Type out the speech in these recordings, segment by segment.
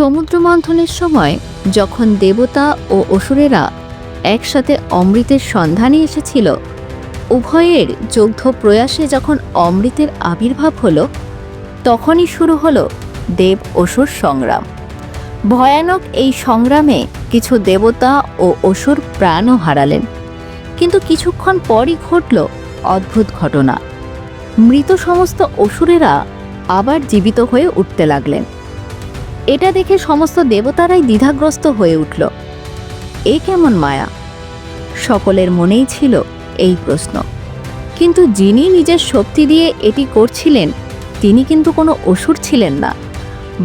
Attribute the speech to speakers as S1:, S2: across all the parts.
S1: সমুদ্র মন্থনের সময় যখন দেবতা ও অসুরেরা একসাথে অমৃতের সন্ধানে এসেছিল, উভয়ের যৌথ প্রয়াসে যখন অমৃতের আবির্ভাব হলো, তখনই শুরু হলো দেব অসুর সংগ্রাম। ভয়ানক এই সংগ্রামে কিছু দেবতা ও অসুর প্রাণও হারালেন, কিন্তু কিছুক্ষণ পরই ঘটল অদ্ভুত ঘটনা। মৃত সমস্ত অসুরেরা আবার জীবিত হয়ে উঠতে লাগলেন। এটা দেখে সমস্ত দেবতারাই দ্বিধাগ্রস্ত হয়ে উঠল। এ কেমন মায়া? সকলের মনেই ছিল এই প্রশ্ন। কিন্তু যিনি নিজের শক্তি দিয়ে এটি করছিলেন, তিনি কিন্তু কোনো অসুর ছিলেন না,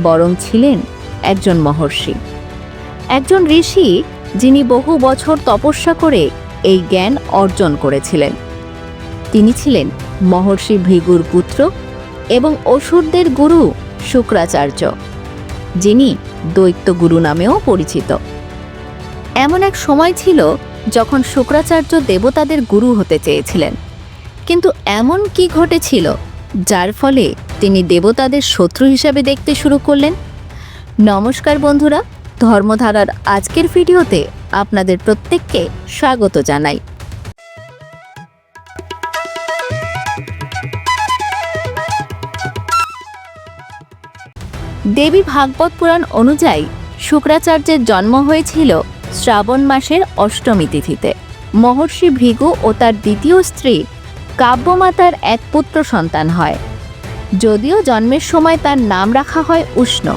S1: বরং ছিলেন একজন মহর্ষি। একজন ঋষি যিনি বহু বছর তপস্যা করে এই জ্ঞান অর্জন করেছিলেন। তিনি ছিলেন মহর্ষি ভৃগুর পুত্র এবং অসুরদের গুরু শুক্রাচার্য। যিনি দৈত্য গুরু নামেও পরিচিত। এমন এক সময় ছিল যখন শুক্রাচার্য দেবতাদের গুরু হতে চেয়েছিলেন। কিন্তু এমন কি ঘটেছিল যার ফলে তিনি দেবতাদের শত্রু হিসাবে দেখতে শুরু করলেন? নমস্কার বন্ধুরা, ধর্মধারার আজকের ভিডিওতে আপনাদের প্রত্যেককে স্বাগত জানাই। দেবী ভাগবত পুরাণ অনুযায়ী শুক্রাচার্যের জন্ম হয়েছিল শ্রাবণ মাসের অষ্টমী তিথিতে। মহর্ষি ভৃগু ও তার দ্বিতীয় স্ত্রী কাব্যমাতার এক পুত্র সন্তান হয়। যদিও জন্মের সময় তার নাম রাখা হয় উষ্ণ,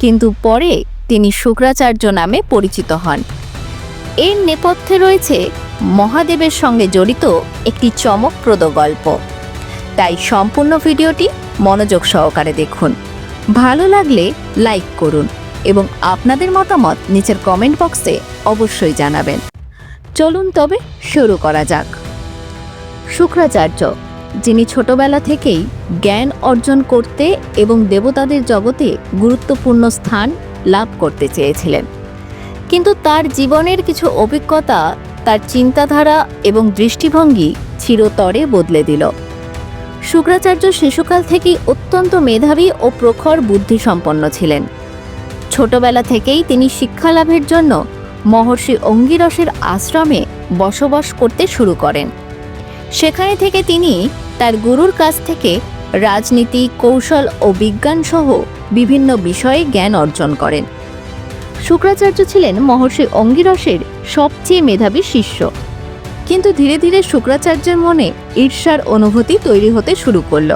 S1: কিন্তু পরে তিনি শুক্রাচার্য নামে পরিচিত হন। এর নেপথ্যে রয়েছে মহাদেবের সঙ্গে জড়িত একটি চমকপ্রদ গল্প। তাই সম্পূর্ণ ভিডিওটি মনোযোগ সহকারে দেখুন। ভালো লাগলে লাইক করুন এবং আপনাদের মতামত নিচের কমেন্ট বক্সে অবশ্যই জানাবেন। চলুন তবে শুরু করা যাক। শুক্রাচার্য, যিনি ছোটবেলা থেকেই জ্ঞান অর্জন করতে এবং দেবতাদের জগতে গুরুত্বপূর্ণ স্থান লাভ করতে চেয়েছিলেন। কিন্তু তার জীবনের কিছু অভিজ্ঞতা তার চিন্তাধারা এবং দৃষ্টিভঙ্গি চিরতরে বদলে দিল। শুক্রাচার্য শিশুকাল থেকেই অত্যন্ত মেধাবী ও প্রখর বুদ্ধিসম্পন্ন ছিলেন। ছোটবেলা থেকেই তিনি শিক্ষা লাভের জন্য মহর্ষি অঙ্গিরসের আশ্রমে বসবাস করতে শুরু করেন। সেখানে থেকে তিনি তার গুরুর কাছ থেকে রাজনীতি, কৌশল ও বিজ্ঞান সহ বিভিন্ন বিষয়ে জ্ঞান অর্জন করেন। শুক্রাচার্য ছিলেন মহর্ষি অঙ্গিরসের সবচেয়ে মেধাবী শিষ্য। কিন্তু ধীরে ধীরে শুক্রাচার্যের মনে ঈর্ষার অনুভূতি তৈরি হতে শুরু করল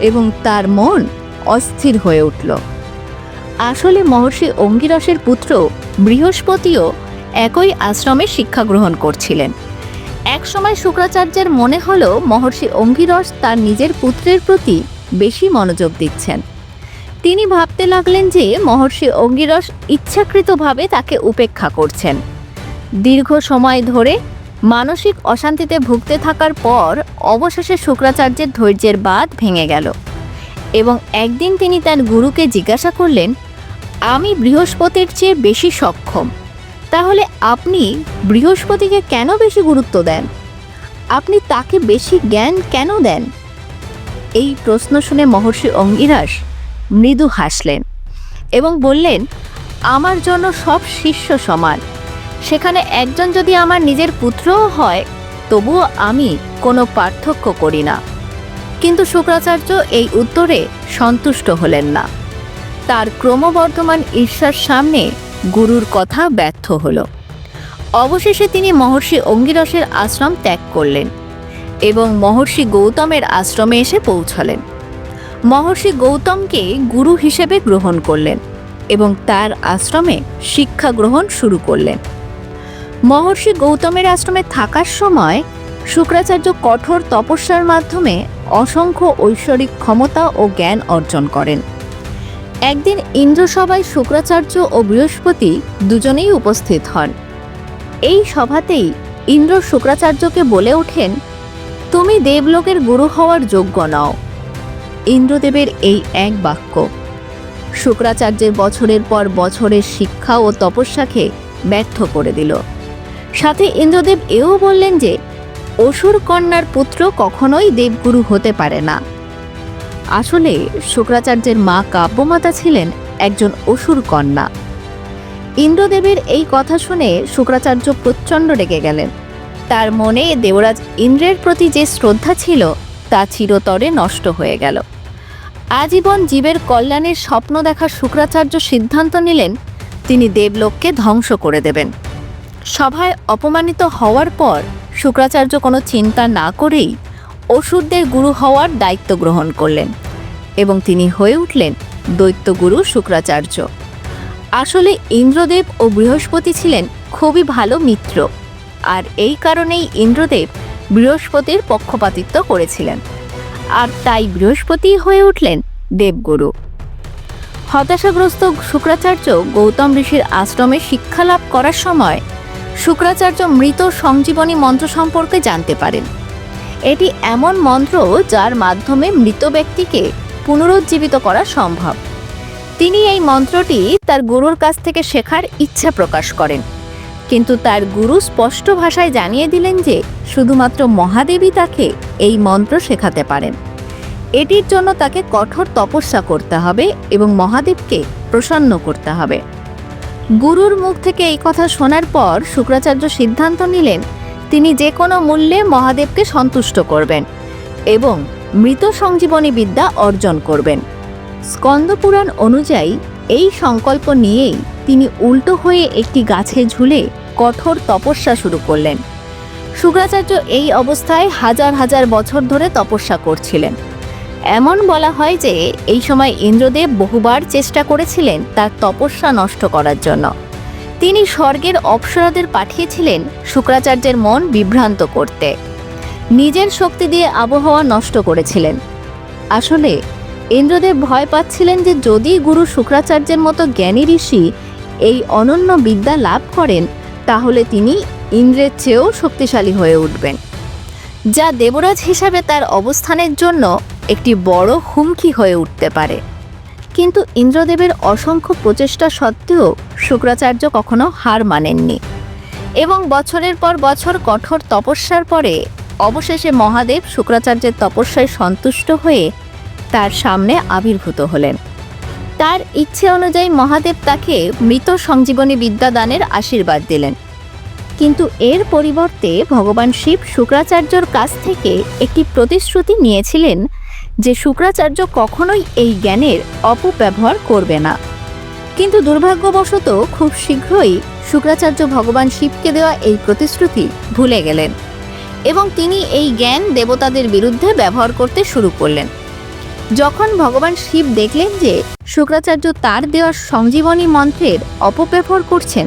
S1: এবং তার মন অস্থির হয়ে উঠল। আসলে মহর্ষি অঙ্গিরসের পুত্র বৃহস্পতিও একই আশ্রমে শিক্ষা গ্রহণ করছিলেন। একসময় শুক্রাচার্যের মনে হলো মহর্ষি অঙ্গিরস তার নিজের পুত্রের প্রতি বেশি মনোযোগ দিচ্ছেন। তিনি ভাবতে লাগলেন যে মহর্ষি অঙ্গিরস ইচ্ছাকৃতভাবে তাকে উপেক্ষা করছেন। দীর্ঘ সময় ধরে মানসিক অশান্তিতে ভুগতে থাকার পর অবশেষে শুক্রাচার্যের ধৈর্যের বাঁধ ভেঙে গেল। এবং একদিন তিনি তার গুরুকে জিজ্ঞাসা করলেন, আমি বৃহস্পতির চেয়ে বেশি সক্ষম, তাহলে আপনি বৃহস্পতিকে কেন বেশি গুরুত্ব দেন? আপনি তাকে বেশি জ্ঞান কেন দেন? এই প্রশ্ন শুনে মহর্ষি অঙ্গিরাস মৃদু হাসলেন এবং বললেন, আমার জন্য সব শিষ্য সমান সেখানে একজন যদি আমার নিজের পুত্রও হয়, তবুও আমি কোনো পার্থক্য করি না। কিন্তু শুক্রাচার্য এই উত্তরে সন্তুষ্ট হলেন না। তার ক্রমবর্ধমান ঈর্ষার সামনে গুরুর কথা ব্যর্থ হল। অবশেষে তিনি মহর্ষি অঙ্গিরসের আশ্রম ত্যাগ করলেন এবং মহর্ষি গৌতমের আশ্রমে এসে পৌঁছলেন। মহর্ষি গৌতমকে গুরু হিসেবে গ্রহণ করলেন এবং তার আশ্রমে শিক্ষা গ্রহণ শুরু করলেন। মহর্ষি গৌতমের আশ্রমে থাকার সময় শুক্রাচার্য কঠোর তপস্যার মাধ্যমে অসংখ্য ঐশ্বরিক ক্ষমতা ও জ্ঞান অর্জন করেন। একদিন ইন্দ্রসভায় শুক্রাচার্য ও বৃহস্পতি দুজনেই উপস্থিত হন। এই সভাতেই ইন্দ্র শুক্রাচার্যকে বলে ওঠেন, তুমি দেবলোকের গুরু হওয়ার যোগ্য নও। ইন্দ্রদেবের এই এক বাক্য। শুক্রাচার্যের বছরের পর বছরের শিক্ষা ও তপস্যাকে ব্যর্থ করে দিল। সাথে ইন্দ্রদেব এও বললেন যে, অসুর কন্যার পুত্র কখনোই দেবগুরু হতে পারে না। আসলে শুক্রাচার্যের মা কাব্যমাতা ছিলেন একজন অসুর কন্যা। ইন্দ্রদেবের এই কথা শুনে শুক্রাচার্য প্রচণ্ড রেগে গেলেন। তার মনে দেবরাজ ইন্দ্রের প্রতি যে শ্রদ্ধা ছিল, তা চিরতরে নষ্ট হয়ে গেল। আজীবন জীবের কল্যাণের স্বপ্ন দেখা শুক্রাচার্য সিদ্ধান্ত নিলেন, তিনি দেবলোককে ধ্বংস করে দেবেন। সভায় অপমানিত হওয়ার পর শুক্রাচার্য কোনো চিন্তা না করেই অসুরদের গুরু হওয়ার দায়িত্ব গ্রহণ করলেন এবং তিনি হয়ে উঠলেন দৈত্যগুরু শুক্রাচার্য। আসলে ইন্দ্রদেব ও বৃহস্পতি ছিলেন খুবই ভালো মিত্র, আর এই কারণেই ইন্দ্রদেব বৃহস্পতির পক্ষপাতিত্ব করেছিলেন। আর তাই বৃহস্পতি হয়ে উঠলেন দেবগুরু। হতাশাগ্রস্ত শুক্রাচার্য গৌতম ঋষির আশ্রমে শিক্ষা লাভ করার সময় শুক্রাচার্য মৃত সংজীবনী মন্ত্র সম্পর্কে জানতে পারেন। এটি এমন মন্ত্র যার মাধ্যমে মৃত ব্যক্তিকে পুনরুজ্জীবিত করা সম্ভব। তিনি এই মন্ত্রটি তার গুরুর কাছ থেকে শেখার ইচ্ছা প্রকাশ করেন। কিন্তু তার গুরু স্পষ্ট ভাষায় জানিয়ে দিলেন যে শুধুমাত্র মহাদেবী তাকে এই মন্ত্র শেখাতে পারেন। এটির জন্য তাকে কঠোর তপস্যা করতে হবে এবং মহাদেবকে প্রসন্ন করতে হবে। গুরুর মুখ থেকে এই কথা শোনার পর শুক্রাচার্য সিদ্ধান্ত নিলেন, তিনি যে কোনো মূল্যে মহাদেবকে সন্তুষ্ট করবেন এবং মৃত সঞ্জীবনী বিদ্যা অর্জন করবেন। স্কন্দপুরাণ অনুযায়ী এই সংকল্প নিয়েই তিনি উল্টো হয়ে একটি গাছে ঝুলে কঠোর তপস্যা শুরু করলেন। শুক্রাচার্য এই অবস্থায় হাজার হাজার বছর ধরে তপস্যা করছিলেন। এমন বলা হয় যে, এই সময় ইন্দ্রদেব বহুবার চেষ্টা করেছিলেন তার তপস্যা নষ্ট করার জন্য। তিনি স্বর্গের অপ্সরাদের পাঠিয়েছিলেন শুক্রাচার্যের মন বিভ্রান্ত করতে। নিজের শক্তি দিয়ে আবহাওয়া নষ্ট করেছিলেন। আসলে, ইন্দ্রদেব ভয় পাচ্ছিলেন যে, যদি গুরু শুক্রাচার্যের মতো জ্ঞানী ঋষি এই অনন্য বিদ্যা লাভ করেন, তাহলে তিনি ইন্দ্রের চেয়েও শক্তিশালী হয়ে উঠবেন। যা দেবরাজ হিসাবে তার অবস্থানের জন্য একটি বড় হুমকি হয়ে উঠতে পারে। কিন্তু ইন্দ্রদেবের অসংখ্য প্রচেষ্টা সত্ত্বেও শুক্রাচার্য কখনো হার মানেননি এবং বছরের পর বছর কঠোর তপস্যার পরে অবশেষে মহাদেব শুক্রাচার্যের তপস্যায় সন্তুষ্ট হয়ে তার সামনে আবির্ভূত হলেন। তার ইচ্ছে অনুযায়ী মহাদেব তাকে মৃত সঞ্জীবনী বিদ্যাদানের আশীর্বাদ দিলেন। কিন্তু এর পরিবর্তে ভগবান শিব শুক্রাচার্যর কাছ থেকে একটি প্রতিশ্রুতি নিয়েছিলেন যে শুক্রাচার্য কখনোই এই জ্ঞানের অপব্যবহার করবে না। কিন্তু দুর্ভাগ্যবশত খুব শীঘ্রই শুক্রাচার্য ভগবান শিবকে দেওয়া এই প্রতিশ্রুতি ভুলে গেলেন এবং তিনি এই জ্ঞান দেবতাদের বিরুদ্ধে ব্যবহার করতে শুরু করলেন। যখন ভগবান শিব দেখলেন যে শুক্রাচার্য তার দেওয়া সঞ্জীবনী মন্ত্রের অপব্যবহার করছেন,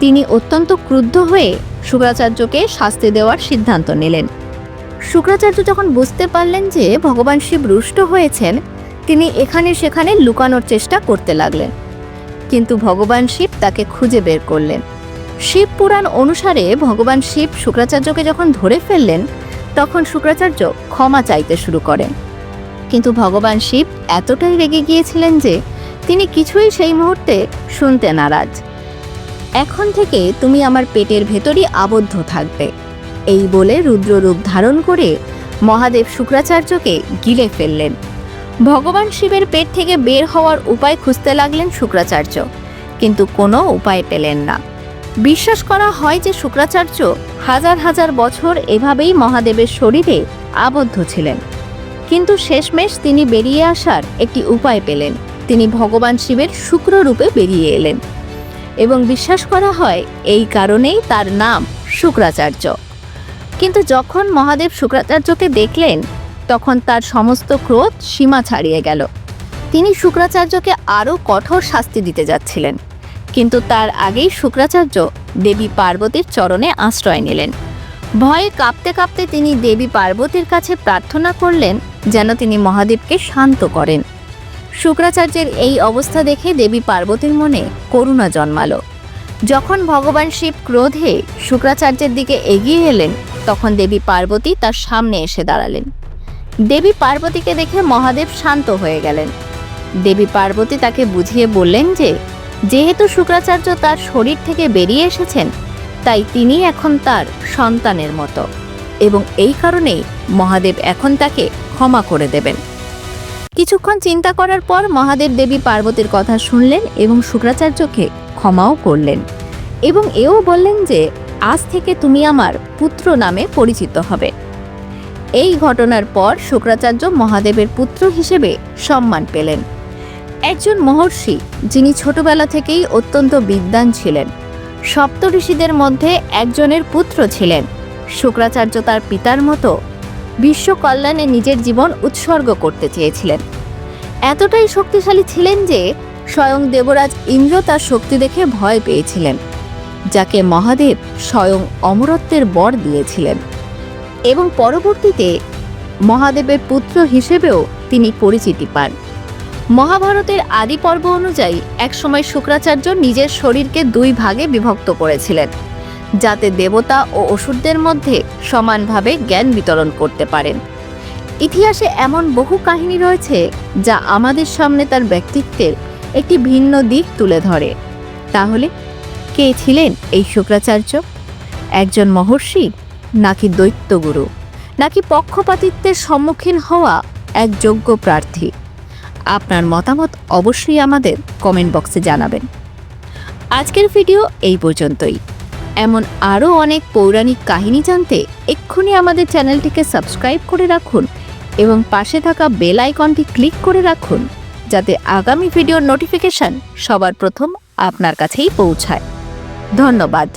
S1: তিনি অত্যন্ত ক্রুদ্ধ হয়ে শুক্রাচার্যকে শাস্তি দেওয়ার সিদ্ধান্ত নিলেন। শুক্রাচার্য যখন বুঝতে পারলেন যে ভগবান শিব রুষ্ট হয়েছেন, তিনি এখানে সেখানে লুকানোর চেষ্টা করতে লাগলেন। কিন্তু ভগবান শিব তাকে খুঁজে বের করলেন। শিব পুরাণ অনুসারে ভগবান শিব শুক্রাচার্যকে যখন ধরে ফেললেন, তখন শুক্রাচার্য ক্ষমা চাইতে শুরু করেন। কিন্তু ভগবান শিব এতটাই রেগে গিয়েছিলেন যে তিনি কিছুই সেই মুহূর্তে শুনতে নারাজ। এখন থেকে তুমি আমার পেটের ভেতরই আবদ্ধ থাকবে। এই বলে রুদ্ররূপ ধারণ করে মহাদেব শুক্রাচার্যকে গিলে ফেললেন। ভগবান শিবের পেট থেকে বের হওয়ার উপায় খুঁজতে লাগলেন শুক্রাচার্য, কিন্তু কোনো উপায় পেলেন না। বিশ্বাস করা হয় যে শুক্রাচার্য হাজার হাজার বছর এভাবেই মহাদেবের শরীরে আবদ্ধ ছিলেন। কিন্তু শেষমেশ তিনি বেরিয়ে আসার একটি উপায় পেলেন। তিনি ভগবান শিবের শুক্র রূপে বেরিয়ে এলেন এবং বিশ্বাস করা হয় এই কারণেই তার নাম শুক্রাচার্য। কিন্তু যখন মহাদেব শুক্রাচার্যকে দেখলেন, তখন তার সমস্ত ক্রোধ সীমা ছাড়িয়ে গেল। তিনি শুক্রাচার্যকে আরও কঠোর শাস্তি দিতে যাচ্ছিলেন। কিন্তু তার আগেই শুক্রাচার্য দেবী পার্বতীর চরণে আশ্রয় নিলেন। ভয়ে কাঁপতে কাঁপতে তিনি দেবী পার্বতীর কাছে প্রার্থনা করলেন যেন তিনি মহাদেবকে শান্ত করেন। শুক্রাচার্যের এই অবস্থা দেখে দেবী পার্বতীর মনে করুণা জন্মালো। যখন ভগবান শিব ক্রোধে শুক্রাচার্যের দিকে এগিয়ে এলেন, তখন দেবী পার্বতী তার সামনে এসে দাঁড়ালেন। দেবী পার্বতীকে দেখে মহাদেব শান্ত হয়ে গেলেন। দেবী পার্বতী তাকে বুঝিয়ে বললেন যে, যেহেতু শুক্রাচার্য তার শরীর থেকে বেরিয়ে এসেছেন, তাই তিনি এখন তার সন্তানের মতো এবং এই কারণেই মহাদেব এখন তাকে ক্ষমা করে দেবেন। কিছুক্ষণ চিন্তা করার পর মহাদেব দেবী পার্বতীর কথা শুনলেন এবং শুক্রাচার্যকে ক্ষমাও করলেন এবং এও বললেন যে, আজ থেকে তুমি আমার পুত্র নামে পরিচিত হবে। এই ঘটনার পর শুক্রাচার্য মহাদেবের পুত্র হিসেবে সম্মান পেলেন। একজন মহর্ষি, যিনি ছোটবেলা থেকেই অত্যন্ত বিদ্বান ছিলেন, সপ্ত ঋষিদের মধ্যে একজনের পুত্র ছিলেন। শুক্রাচার্য তার পিতার মতো বিশ্ব কল্যাণে নিজের জীবন উৎসর্গ করতে চেয়েছিলেন। এতটাই শক্তিশালী ছিলেন যে স্বয়ং দেবরাজ ইন্দ্র তার শক্তি দেখে ভয় পেয়েছিলেন, যাকে মহাদেব স্বয়ং অমরত্বের বর দিয়েছিলেন। এবং পরবর্তীতে মহাদেবের পুত্র হিসেবেও তিনি পরিচিতি পান। মহাভারতের আদি পর্ব অনুযায়ী একসময় শুক্রাচার্য নিজের শরীরকে দুই ভাগে বিভক্ত করেছিলেন, যাতে দেবতা ও অসুরদের মধ্যে সমানভাবে জ্ঞান বিতরণ করতে পারেন। ইতিহাসে এমন বহু কাহিনী রয়েছে যা আমাদের সামনে তার ব্যক্তিত্বের একটি ভিন্ন দিক তুলে ধরে। তাহলে, কে ছিলেন এই শুক্রাচার্য? একজন মহর্ষি নাকি দৈত্যগুরু? নাকি পক্ষপাতিত্বের সম্মুখীন হওয়া এক যোগ্য প্রার্থী? আপনার মতামত অবশ্যই আমাদের কমেন্ট বক্সে জানাবেন। আজকের ভিডিও এই পর্যন্তই। এমন আরও অনেক পৌরাণিক কাহিনী জানতে এক্ষুনি আমাদের চ্যানেলটিকে সাবস্ক্রাইব করে রাখুন এবং পাশে থাকা বেল আইকনটি ক্লিক করে রাখুন। যাতে আগামী ভিডিওর নোটিফিকেশন সবার প্রথম আপনার কাছেই পৌঁছায়। ধন্যবাদ।